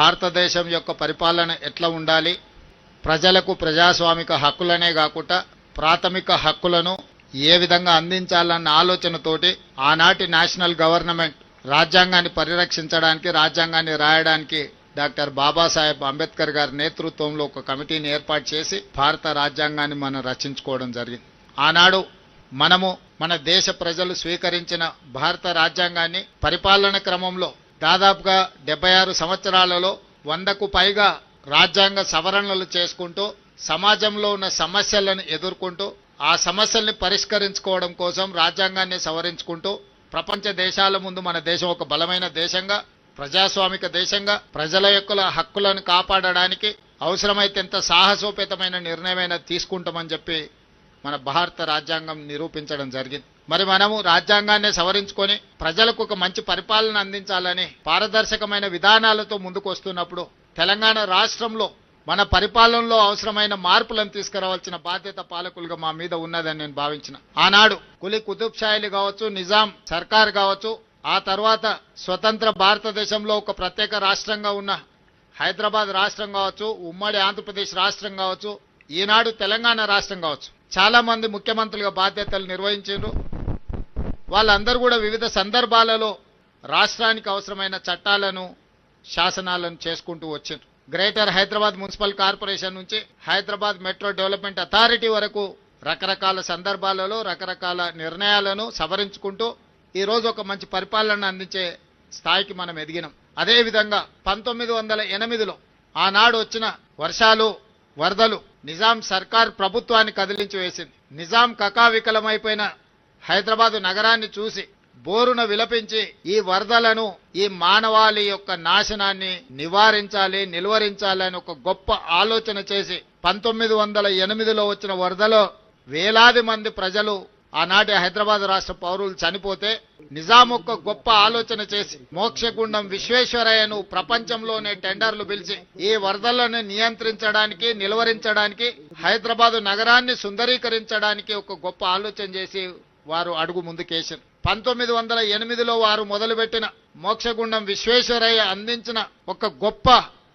భారతదేశం యొక్క పరిపాలన ఎట్లా ఉండాలి? ప్రజలకు ప్రజాస్వామిక హక్కులనే కాకుండా ప్రాథమిక హక్కులను ఏ విధంగా అందించాలన్న ఆలోచనతోటి ఆనాటి నేషనల్ గవర్నమెంట్ రాజ్యాంగాన్ని పరిరక్షించడానికి రాజ్యాంగాన్ని రాయడానికి డాక్టర్ బాబాసాహెబ్ అంబేద్కర్ గారి నేతృత్వంలో ఒక కమిటీని ఏర్పాటు చేసి భారత రాజ్యాంగాన్ని మనం రచించుకోవడం జరిగింది. ఆనాడు మనము మన దేశ ప్రజలు స్వీకరించిన భారత రాజ్యాంగాన్ని పరిపాలన క్రమంలో దాదాపుగా డెబ్బై ఆరు సంవత్సరాలలో వందకు పైగా రాజ్యాంగ సవరణలు చేసుకుంటూ సమాజంలో ఉన్న సమస్యలను ఎదుర్కొంటూ ఆ సమస్యల్ని పరిష్కరించుకోవడం కోసం రాజ్యాంగాన్ని సవరించుకుంటూ ప్రపంచ దేశాల ముందు మన దేశం ఒక బలమైన దేశంగా ప్రజాస్వామిక దేశంగా ప్రజల యొక్క హక్కులను కాపాడడానికి అవసరమైతే ఎంత సాహసోపేతమైన నిర్ణయమైనా తీసుకుంటామని చెప్పి మన భారత రాజ్యాంగం నిరూపించడం జరిగింది. మరి మనము రాజ్యాంగాన్ని సవరించుకొని ప్రజలకు ఒక మంచి పరిపాలన అందించాలని పారదర్శకమైన విధానాలతో ముందుకు వస్తున్నప్పుడు తెలంగాణ రాష్ట్రంలో మన పరిపాలనలో అవసరమైన మార్పులను తీసుకురావాల్సిన బాధ్యత పాలకులుగా మా మీద ఉన్నదని నేను భావించిన. ఆనాడు కులి కుతుబ్ షాయిలు కావచ్చు నిజాం సర్కార్ కావచ్చు ఆ తర్వాత స్వతంత్ర భారతదేశంలో ఒక ప్రత్యేక రాష్ట్రంగా ఉన్న హైదరాబాద్ రాష్ట్రం కావచ్చు ఉమ్మడి ఆంధ్రప్రదేశ్ రాష్ట్రం కావచ్చు ఈనాడు తెలంగాణ రాష్ట్రం కావచ్చు. చాలా మంది ముఖ్యమంత్రులుగా బాధ్యతలు నిర్వహించారు వాళ్ళందరూ కూడా వివిధ సందర్భాలలో రాష్ట్రానికి అవసరమైన చట్టాలను శాసనాలను చేసుకుంటూ వచ్చారు. గ్రేటర్ హైదరాబాద్ మున్సిపల్ కార్పొరేషన్ నుంచి హైదరాబాద్ మెట్రో డెవలప్మెంట్ అథారిటీ వరకు రకరకాల సందర్భాలలో రకరకాల నిర్ణయాలను సవరించుకుంటూ ఈరోజు ఒక మంచి పరిపాలన అందించే స్థాయికి మనం ఎదిగినాం. అదేవిధంగా పంతొమ్మిది వందల ఎనిమిదిలో ఆనాడు వచ్చిన వర్షాలు వరదలు నిజాం సర్కార్ ప్రభుత్వాన్ని కదిలించి వేసింది. నిజాం కకావికలమైపోయిన హైదరాబాదు నగరాన్ని చూసి బోరున విలపించి ఈ వరదలను ఈ మానవాళి యొక్క నాశనాన్ని నివారించాలి నిలువరించాలి అని ఒక గొప్ప ఆలోచన చేసి పంతొమ్మిది వందల ఎనిమిదిలో వచ్చిన వరదలో వేలాది మంది ప్రజలు ఆనాటి హైదరాబాద్ రాష్ట్ర పౌరులు చనిపోతే నిజాం ఒక గొప్ప ఆలోచన చేసి మోక్షగుండం విశ్వేశ్వరయ్యను ప్రపంచంలోనే టెండర్లు పిలిచి ఈ వరదలను నియంత్రించడానికి నిలువరించడానికి హైదరాబాదు నగరాన్ని సుందరీకరించడానికి ఒక గొప్ప ఆలోచన చేసి వారు అడుగు ముందుకేసారు పంతొమ్మిది వందల ఎనిమిదిలో వారు మొదలుపెట్టిన మోక్షగుండం విశ్వేశ్వరయ్య అందించిన ఒక గొప్ప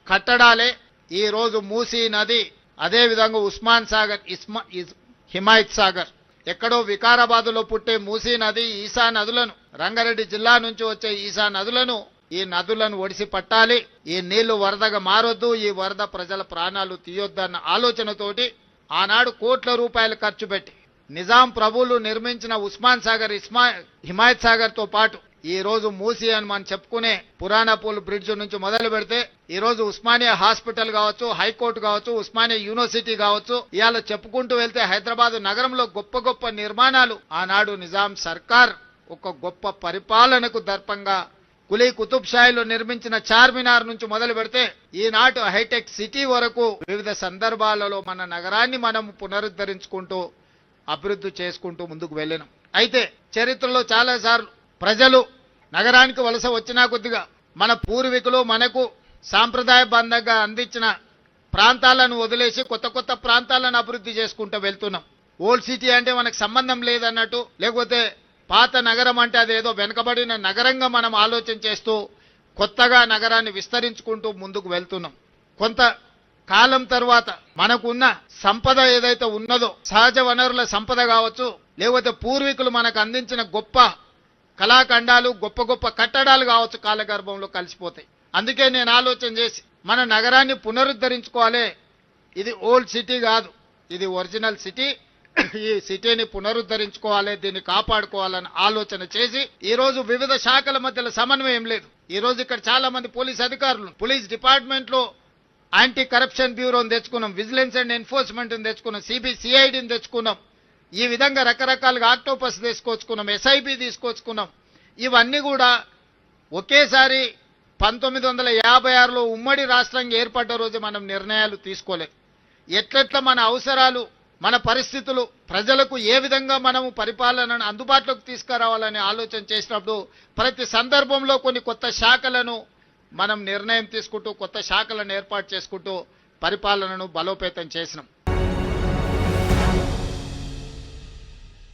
కట్టడాలే ఈ రోజు మూసీ నది అదేవిధంగా ఉస్మాన్ సాగర్ ఇస్మా ఇస్- హిమాయత్ సాగర్. ఎక్కడో వికారాబాదులో పుట్టే మూసీ నది ఈశా నదులను రంగారెడ్డి జిల్లా నుంచి వచ్చే ఈశా నదులను ఈ నదులను ఒడిసి పట్టాలి. ఈ నీళ్ళు వరదగా మారొద్దు ఈ వరద ప్రజల ప్రాణాలు తీయొద్దన్న ఆలోచనతోటి ఆనాడు కోట్ల రూపాయలు ఖర్చు పెట్టి నిజాం ప్రభువులు నిర్మించిన ఉస్మాన్ సాగర్ ఇస్మా హిమాయత్ సాగర్తో పాటు ఈ రోజు మూసి అని మనం చెప్పుకునే పురాణపూల్ బ్రిడ్జ్ నుంచి మొదలు పెడితే ఈ రోజు ఉస్మానియా హాస్పిటల్ కావచ్చు హైకోర్టు కావచ్చు ఉస్మానియా యూనివర్సిటీ కావచ్చు ఇవాళ చెప్పుకుంటూ వెళ్తే హైదరాబాద్ నగరంలో గొప్ప గొప్ప నిర్మాణాలు. ఆనాడు నిజాం సర్కార్ ఒక గొప్ప పరిపాలనకు దర్పంగా కులీ కుతుబ్ షాయిలో నిర్మించిన చార్మినార్ నుంచి మొదలు పెడితే ఈనాటు హైటెక్ సిటీ వరకు వివిధ సందర్భాలలో మన నగరాన్ని మనం పునరుద్ధరించుకుంటూ అభివృద్ధి చేసుకుంటూ ముందుకు వెళ్ళినాం. అయితే చరిత్రలో చాలా సార్లు ప్రజలు నగరానికి వలస వచ్చినా కొద్దిగా మన పూర్వీకులు మనకు సాంప్రదాయబద్ధంగా అందించిన ప్రాంతాలను వదిలేసి కొత్త కొత్త ప్రాంతాలను అభివృద్ధి చేసుకుంటూ వెళ్తున్నాం. ఓల్డ్ సిటీ అంటే మనకు సంబంధం లేదన్నట్టు లేకపోతే పాత నగరం అంటే అదేదో వెనుకబడిన నగరంగా మనం ఆలోచన చేస్తూ కొత్తగా నగరాన్ని విస్తరించుకుంటూ ముందుకు వెళ్తున్నాం. కొంత కాలం తర్వాత మనకున్న సంపద ఏదైతే ఉన్నదో సహజ వనరుల సంపద కావచ్చు లేకపోతే పూర్వీకులు మనకు అందించిన గొప్ప కళాఖండాలు గొప్ప గొప్ప కట్టడాలు కావచ్చు కాలగర్భంలో కలిసిపోతాయి. అందుకే నేను ఆలోచన చేసి మన నగరాన్ని పునరుద్ధరించుకోవాలి. ఇది ఓల్డ్ సిటీ కాదు ఇది ఒరిజినల్ సిటీ. ఈ సిటీని పునరుద్ధరించుకోవాలి దీన్ని కాపాడుకోవాలని ఆలోచన చేసి ఈ రోజు వివిధ శాఖల మధ్యలో సమన్వయం లేదు. ఈ రోజు ఇక్కడ చాలా మంది పోలీస్ అధికారులు పోలీస్ డిపార్ట్మెంట్లో యాంటీ కరప్షన్ బ్యూరోని తెచ్చుకున్నాం విజిలెన్స్ అండ్ ఎన్ఫోర్స్మెంట్ని తెచ్చుకున్నాం సిబిసిఐడిని తెచ్చుకున్నాం. ఈ విధంగా రకరకాలుగా ఆక్టోపస్ తీసుకొచ్చుకున్నాం ఎస్ఐబి తీసుకొచ్చుకున్నాం. ఇవన్నీ కూడా ఒకేసారి పంతొమ్మిది వందల యాభై ఆరులో ఉమ్మడి రాష్ట్రంగా ఏర్పడ్డ రోజు మనం నిర్ణయాలు తీసుకోలేం. ఎట్లెట్లా మన అవసరాలు మన పరిస్థితులు ప్రజలకు ఏ విధంగా మనము పరిపాలనను అందుబాటులోకి తీసుకురావాలనే ఆలోచన చేసినప్పుడు ప్రతి సందర్భంలో కొన్ని కొత్త శాఖలను మనం నిర్ణయం తీసుకుంటూ కొత్త శాఖలను ఏర్పాటు చేసుకుంటూ పరిపాలనను బలోపేతం చేసినాం.